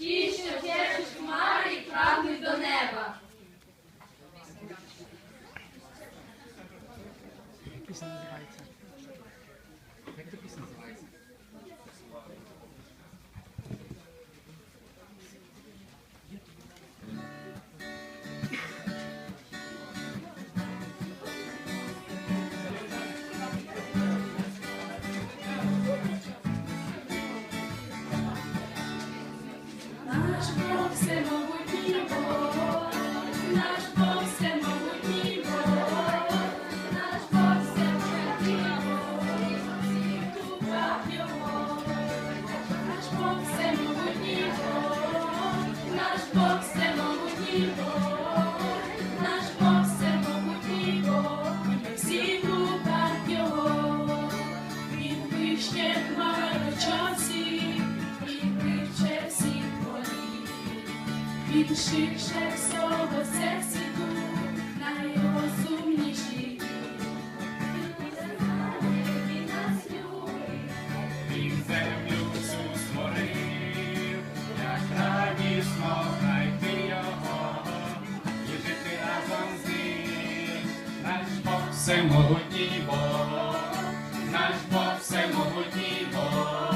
Ті, що тешуть хмари і прагнуть до неба. Якийсь називається. te найбільшіше всього всесвіту, найрозумніший. Він нас любить. Він землю цю створив, як радісно знайти його, і жити разом з ним. Наш Бог всемогутній Бог, наш Бог всемогутній Бог.